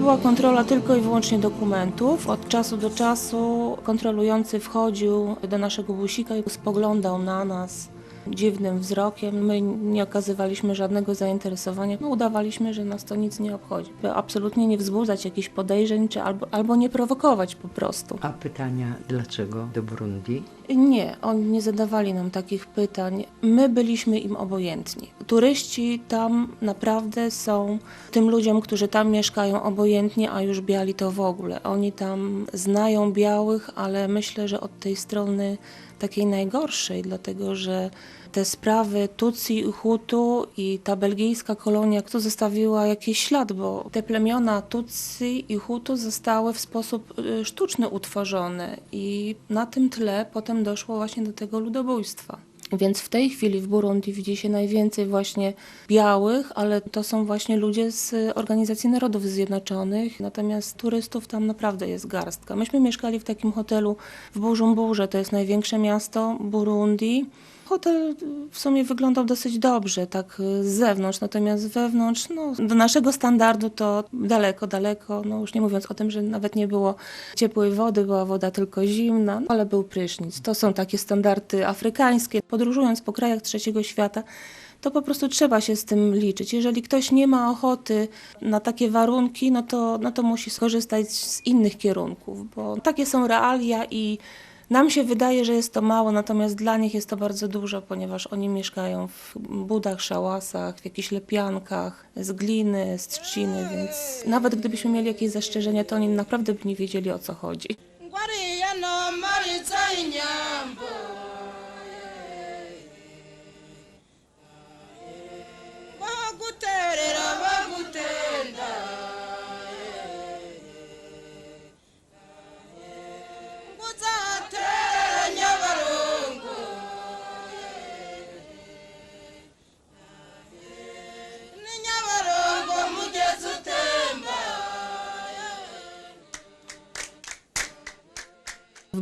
była kontrola tylko i wyłącznie dokumentów. Od czasu do czasu kontrolujący wchodził do naszego busika i spoglądał na nas dziwnym wzrokiem. My nie okazywaliśmy żadnego zainteresowania. No, udawaliśmy, że nas to nic nie obchodzi. By absolutnie nie wzbudzać jakichś podejrzeń, czy albo, albo nie prowokować po prostu. A pytania dlaczego do Burundi? Nie, oni nie zadawali nam takich pytań. My byliśmy im obojętni. Turyści tam naprawdę są tym ludziom, którzy tam mieszkają, obojętni, a już biali to w ogóle. Oni tam znają białych, ale myślę, że od tej strony takiej najgorszej, dlatego że te sprawy Tutsi i Hutu i ta belgijska kolonia, to zostawiła jakiś ślad, bo te plemiona Tutsi i Hutu zostały w sposób y, sztuczny utworzone i na tym tle potem doszło właśnie do tego ludobójstwa. Więc w tej chwili w Burundi widzi się najwięcej właśnie białych, ale to są właśnie ludzie z Organizacji Narodów Zjednoczonych, natomiast turystów tam naprawdę jest garstka. Myśmy mieszkali w takim hotelu w Bujumbura, to jest największe miasto Burundi. Hotel w sumie wyglądał dosyć dobrze, tak z zewnątrz, natomiast wewnątrz, no, do naszego standardu to daleko, daleko, no już nie mówiąc o tym, że nawet nie było ciepłej wody, była woda tylko zimna, no, ale był prysznic. To są takie standardy afrykańskie. Podróżując po krajach trzeciego świata, to po prostu trzeba się z tym liczyć. Jeżeli ktoś nie ma ochoty na takie warunki, no to, no to musi skorzystać z innych kierunków, bo takie są realia i nam się wydaje, że jest to mało, natomiast dla nich jest to bardzo dużo, ponieważ oni mieszkają w budach, szałasach, w jakichś lepiankach, z gliny, z trzciny, więc nawet gdybyśmy mieli jakieś zastrzeżenia, to oni naprawdę by nie wiedzieli o co chodzi. no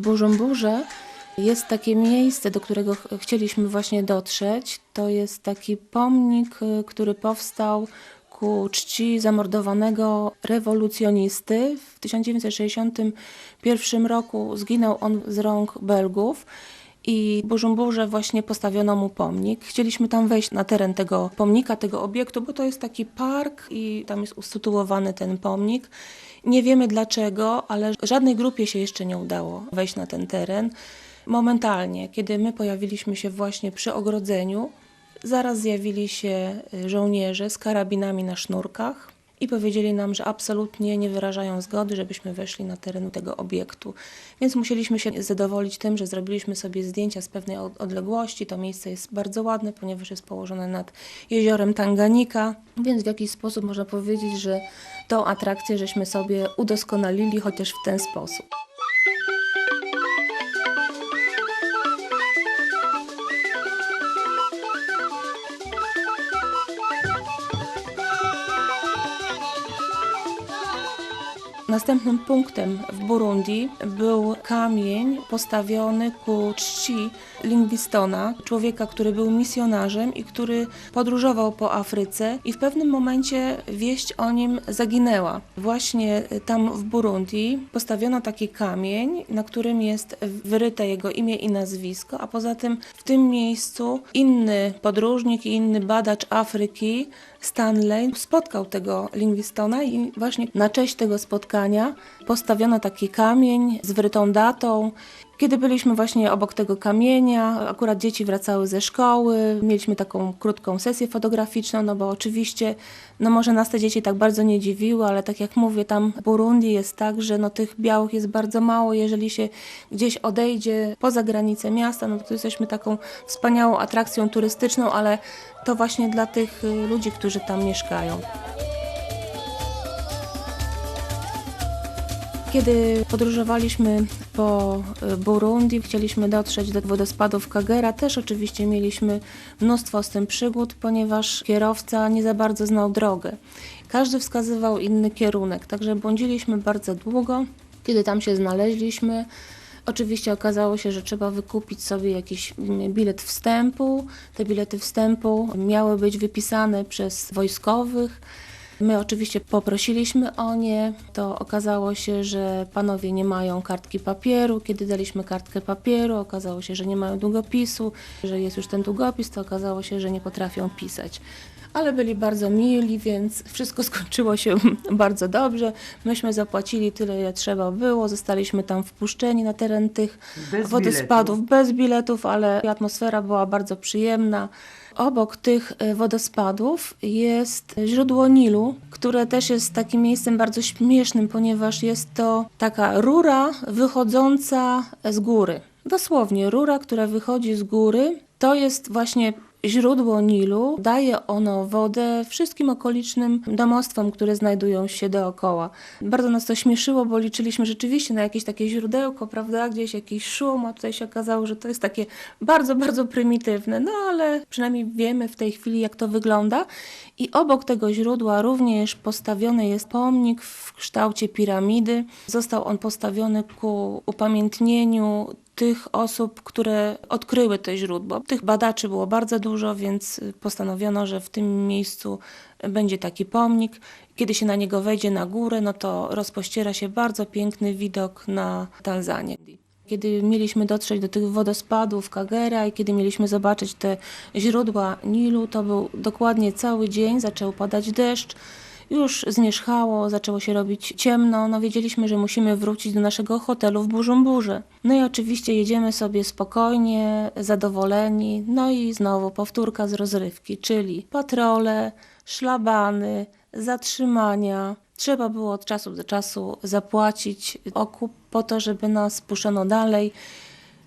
W Burzumburze jest takie miejsce, do którego ch- chcieliśmy właśnie dotrzeć. To jest taki pomnik, y, który powstał ku czci zamordowanego rewolucjonisty. W 1961 roku zginął on z rąk Belgów. I Burzumburze właśnie postawiono mu pomnik. Chcieliśmy tam wejść na teren tego pomnika, tego obiektu, bo to jest taki park i tam jest usytuowany ten pomnik. Nie wiemy dlaczego, ale żadnej grupie się jeszcze nie udało wejść na ten teren. Momentalnie, kiedy my pojawiliśmy się właśnie przy ogrodzeniu, zaraz zjawili się y, żołnierze z karabinami na sznurkach i powiedzieli nam, że absolutnie nie wyrażają zgody, żebyśmy weszli na teren tego obiektu. Więc musieliśmy się zadowolić tym, że zrobiliśmy sobie zdjęcia z pewnej od- odległości. To miejsce jest bardzo ładne, ponieważ jest położone nad jeziorem Tanganika, więc w jakiś sposób można powiedzieć, że tą atrakcję żeśmy sobie udoskonalili, chociaż w ten sposób. Następnym punktem w Burundi był kamień postawiony ku czci Livingstona, człowieka, który był misjonarzem i który podróżował po Afryce i w pewnym momencie wieść o nim zaginęła. Właśnie tam w Burundi postawiono taki kamień, na którym jest wyryte jego imię i nazwisko, a poza tym w tym miejscu inny podróżnik i inny badacz Afryki Stanley spotkał tego Livingstona i właśnie na cześć tego spotkania postawiono taki kamień z wyrytą datą. Kiedy byliśmy właśnie obok tego kamienia, akurat dzieci wracały ze szkoły, mieliśmy taką krótką sesję fotograficzną, no bo oczywiście, no może nas te dzieci tak bardzo nie dziwiły, ale tak jak mówię, tam w Burundi jest tak, że no tych białych jest bardzo mało, jeżeli się gdzieś odejdzie poza granicę miasta, no to jesteśmy taką wspaniałą atrakcją turystyczną, ale to właśnie dla tych y, ludzi, którzy tam mieszkają. Kiedy podróżowaliśmy po y, Burundi, chcieliśmy dotrzeć do wodospadów Kagera, też oczywiście mieliśmy mnóstwo z tym przygód, ponieważ kierowca nie za bardzo znał drogę. Każdy wskazywał inny kierunek, także błądziliśmy bardzo długo. Kiedy tam się znaleźliśmy, Oczywiście okazało się, że trzeba wykupić sobie jakiś mm, bilet wstępu. Te bilety wstępu miały być wypisane przez wojskowych. My oczywiście poprosiliśmy o nie, to okazało się, że panowie nie mają kartki papieru. Kiedy daliśmy kartkę papieru, okazało się, że nie mają długopisu, że jest już ten długopis, to okazało się, że nie potrafią pisać. Ale byli bardzo mili, więc wszystko skończyło się bardzo dobrze. Myśmy zapłacili tyle, ile trzeba było. Zostaliśmy tam wpuszczeni na teren tych Bez wodospadów, bez biletów, ale atmosfera była bardzo przyjemna. Obok tych e, wodospadów jest źródło Nilu, które też jest takim miejscem bardzo śmiesznym, ponieważ jest to taka rura wychodząca z góry. Dosłownie rura, która wychodzi z góry, to jest właśnie źródło Nilu. Daje ono wodę wszystkim okolicznym domostwom, które znajdują się dookoła. Bardzo nas to śmieszyło, bo liczyliśmy rzeczywiście na jakieś takie źródełko, prawda, gdzieś jakiś szum, a tutaj się okazało, że to jest takie bardzo, bardzo prymitywne. No ale przynajmniej wiemy w tej chwili, jak to wygląda. I obok tego źródła również postawiony jest pomnik w kształcie piramidy. Został on postawiony ku upamiętnieniu tych osób, które odkryły te źródło. Tych badaczy było bardzo dużo, więc postanowiono, że w tym miejscu będzie taki pomnik. Kiedy się na niego wejdzie na górę, no to rozpościera się bardzo piękny widok na Tanzanię. Kiedy mieliśmy dotrzeć do tych wodospadów Kagera i kiedy mieliśmy zobaczyć te źródła Nilu, to był dokładnie cały dzień, zaczął padać deszcz. Już zmierzchało, zaczęło się robić ciemno, no wiedzieliśmy, że musimy wrócić do naszego hotelu w Burzumburze. No i oczywiście jedziemy sobie spokojnie, zadowoleni, no i znowu powtórka z rozrywki, czyli patrole, szlabany, zatrzymania. Trzeba było od czasu do czasu zapłacić okup po to, żeby nas puszczono dalej.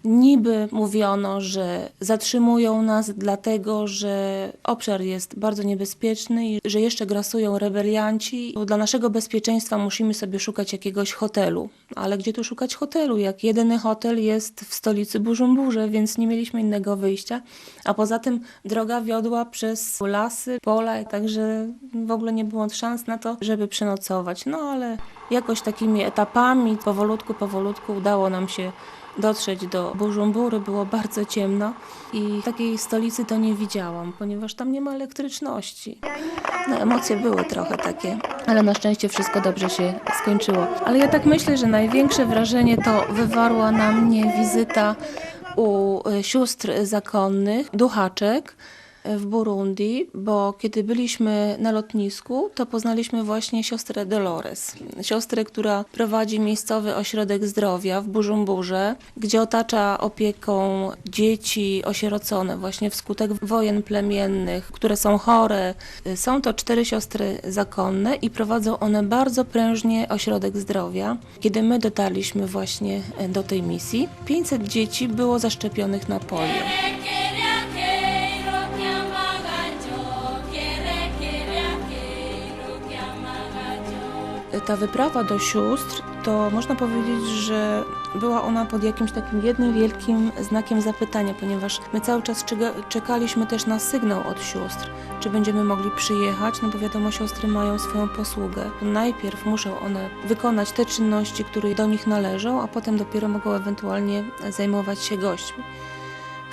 Niby mówiono, że zatrzymują nas dlatego, że obszar jest bardzo niebezpieczny i że jeszcze grasują rebelianci. Dla naszego bezpieczeństwa musimy sobie szukać jakiegoś hotelu. Ale gdzie tu szukać hotelu? Jak jedyny hotel jest w stolicy Burzumburze, więc nie mieliśmy innego wyjścia. A poza tym droga wiodła przez lasy, pola, także w ogóle nie było szans na to, żeby przenocować. No ale jakoś takimi etapami, powolutku, powolutku udało nam się dotrzeć do Burzumbury. Było bardzo ciemno i takiej stolicy to nie widziałam, ponieważ tam nie ma elektryczności. No, emocje były trochę takie, ale na szczęście wszystko dobrze się skończyło. Ale ja tak myślę, że największe wrażenie to wywarła na mnie wizyta u e, sióstr zakonnych, duchaczek w Burundi, bo kiedy byliśmy na lotnisku, to poznaliśmy właśnie siostrę Dolores. Siostrę, która prowadzi miejscowy ośrodek zdrowia w Burzumburze, gdzie otacza opieką dzieci osierocone właśnie wskutek wojen plemiennych, które są chore. Są to cztery siostry zakonne i prowadzą one bardzo prężnie ośrodek zdrowia. Kiedy my dotarliśmy właśnie do tej misji, 500 dzieci było zaszczepionych na polio. Ta wyprawa do sióstr, to można powiedzieć, że była ona pod jakimś takim jednym wielkim znakiem zapytania, ponieważ my cały czas czeka- czekaliśmy też na sygnał od sióstr, czy będziemy mogli przyjechać, no bo wiadomo, siostry mają swoją posługę. Najpierw muszą one wykonać te czynności, które do nich należą, a potem dopiero mogą ewentualnie zajmować się gośćmi.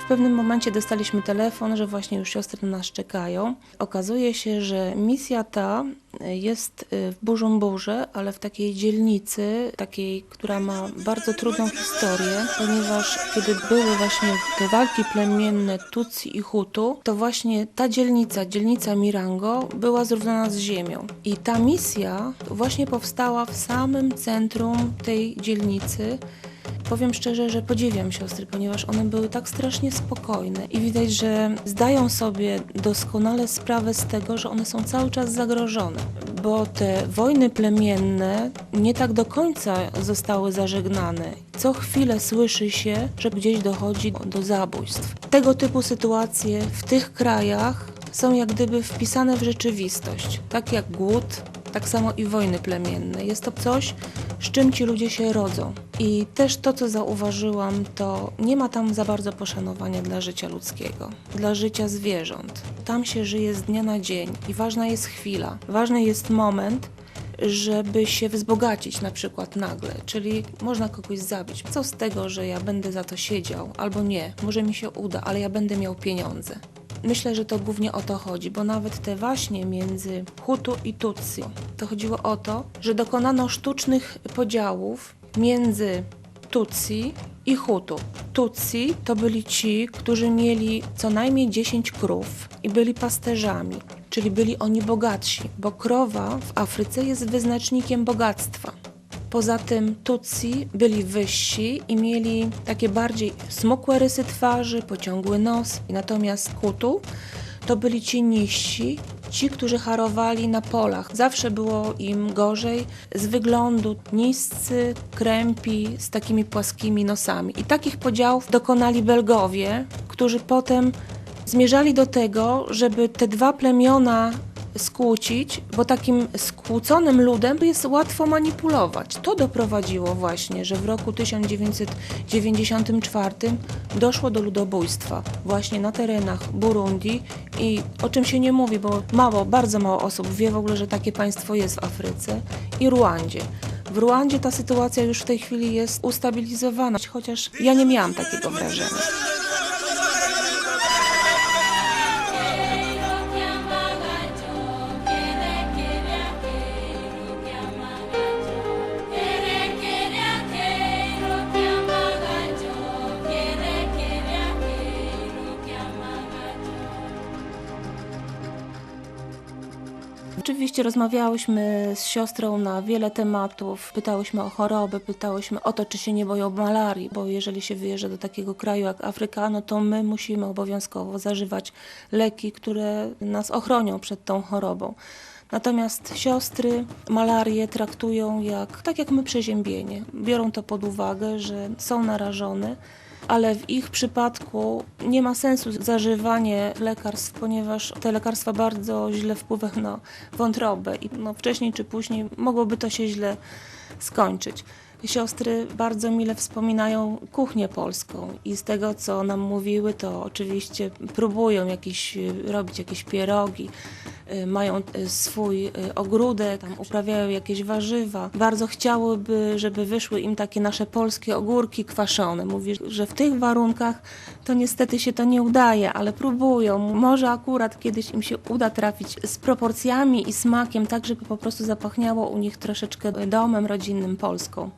Pewnym momencie dostaliśmy telefon, że właśnie już siostry na nas czekają. Okazuje się, że misja ta jest y, w Burzumburze, ale w takiej dzielnicy, takiej, która ma bardzo trudną historię, ponieważ kiedy były właśnie te walki plemienne Tutsi i Hutu, to właśnie ta dzielnica, dzielnica Mirango, była zrównana z ziemią. I ta misja właśnie powstała w samym centrum tej dzielnicy. Powiem szczerze, że podziwiam siostry, ponieważ one były tak strasznie spokojne i widać, że zdają sobie doskonale sprawę z tego, że one są cały czas zagrożone, bo te wojny plemienne nie tak do końca zostały zażegnane. Co chwilę słyszy się, że gdzieś dochodzi do zabójstw. Tego typu sytuacje w tych krajach są jak gdyby wpisane w rzeczywistość, tak jak głód, tak samo i wojny plemienne. Jest to coś, z czym ci ludzie się rodzą. I też to, co zauważyłam, to nie ma tam za bardzo poszanowania dla życia ludzkiego, dla życia zwierząt. Tam się żyje z dnia na dzień i ważna jest chwila, ważny jest moment, żeby się wzbogacić na przykład nagle, czyli można kogoś zabić. Co z tego, że ja będę za to siedział, albo nie, może mi się uda, ale ja będę miał pieniądze. Myślę, że to głównie o to chodzi, bo nawet te waśnie między Hutu i Tutsi, to chodziło o to, że dokonano sztucznych podziałów między Tutsi i Hutu. Tutsi to byli ci, którzy mieli co najmniej 10 krów i byli pasterzami, czyli byli oni bogatsi, bo krowa w Afryce jest wyznacznikiem bogactwa. Poza tym Tutsi byli wyżsi i mieli takie bardziej smukłe rysy twarzy, pociągły nos. Natomiast Hutu to byli ci niżsi, ci, którzy harowali na polach. Zawsze było im gorzej z wyglądu, niscy, krępi, z takimi płaskimi nosami. I takich podziałów dokonali Belgowie, którzy potem zmierzali do tego, żeby te dwa plemiona skłócić, bo takim skłóconym ludem jest łatwo manipulować. To doprowadziło właśnie, że w roku 1994 doszło do ludobójstwa właśnie na terenach Burundi i o czym się nie mówi, bo mało, bardzo mało osób wie w ogóle, że takie państwo jest w Afryce i Ruandzie. W Ruandzie ta sytuacja już w tej chwili jest ustabilizowana, chociaż ja nie miałam takiego wrażenia. Oczywiście rozmawiałyśmy z siostrą na wiele tematów. Pytałyśmy o chorobę, pytałyśmy o to, czy się nie boją malarii, bo jeżeli się wyjeżdża do takiego kraju jak Afryka, no to my musimy obowiązkowo zażywać leki, które nas ochronią przed tą chorobą. Natomiast siostry malarię traktują jak, tak jak my przeziębienie. Biorą to pod uwagę, że są narażone, ale w ich przypadku nie ma sensu zażywanie lekarstw, ponieważ te lekarstwa bardzo źle wpływają na wątrobę i no, wcześniej czy później mogłoby to się źle skończyć. Siostry bardzo mile wspominają kuchnię polską i z tego, co nam mówiły, to oczywiście próbują jakieś, y, robić jakieś pierogi, mają y, swój y, ogródek, tam uprawiają jakieś warzywa. Bardzo chciałyby, żeby wyszły im takie nasze polskie ogórki kwaszone. Mówi, że w tych warunkach to niestety się to nie udaje, ale próbują. Może akurat kiedyś im się uda trafić z proporcjami i smakiem, tak żeby po prostu zapachniało u nich troszeczkę domem rodzinnym Polską.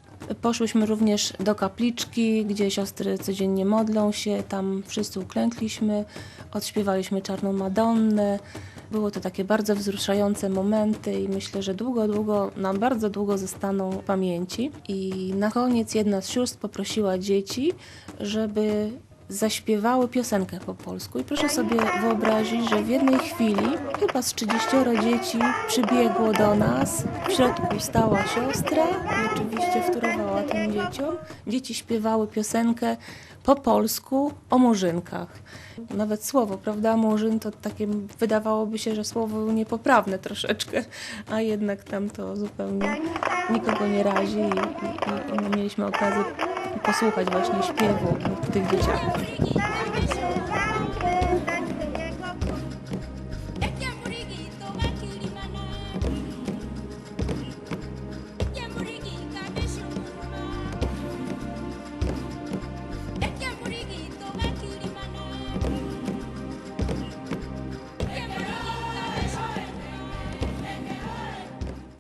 Poszłyśmy również do kapliczki, gdzie siostry codziennie modlą się. Tam wszyscy uklękliśmy, odśpiewaliśmy Czarną Madonnę. Było to takie bardzo wzruszające momenty i myślę, że długo, długo, nam bardzo długo zostaną w pamięci. I na koniec jedna z sióstr poprosiła dzieci, żeby zaśpiewały piosenkę po polsku. I proszę sobie wyobrazić, że w jednej chwili chyba z 30 dzieci przybiegło do nas. W środku stała siostra i oczywiście wtórowała tym dzieciom. Dzieci śpiewały piosenkę po polsku o murzynkach. Nawet słowo, prawda, murzyn to takie wydawałoby się, że słowo niepoprawne troszeczkę, a jednak tam to zupełnie nikogo nie razi i, i, i mieliśmy okazję posłuchać właśnie śpiewu tych dzieciaków.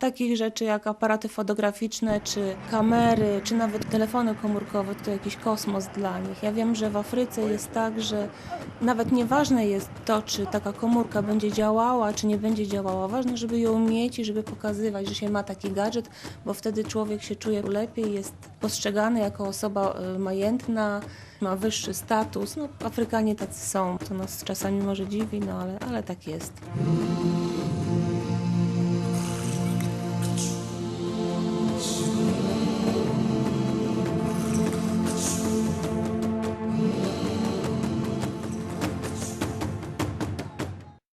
Takich rzeczy jak aparaty fotograficzne, czy kamery, czy nawet telefony komórkowe to jakiś kosmos dla nich. Ja wiem, że w Afryce jest tak, że nawet nieważne jest to, czy taka komórka będzie działała, czy nie będzie działała. Ważne, żeby ją mieć i żeby pokazywać, że się ma taki gadżet, bo wtedy człowiek się czuje lepiej, jest postrzegany jako osoba y, majętna, ma wyższy status. No, Afrykanie tacy są, to nas czasami może dziwi, no ale, ale tak jest.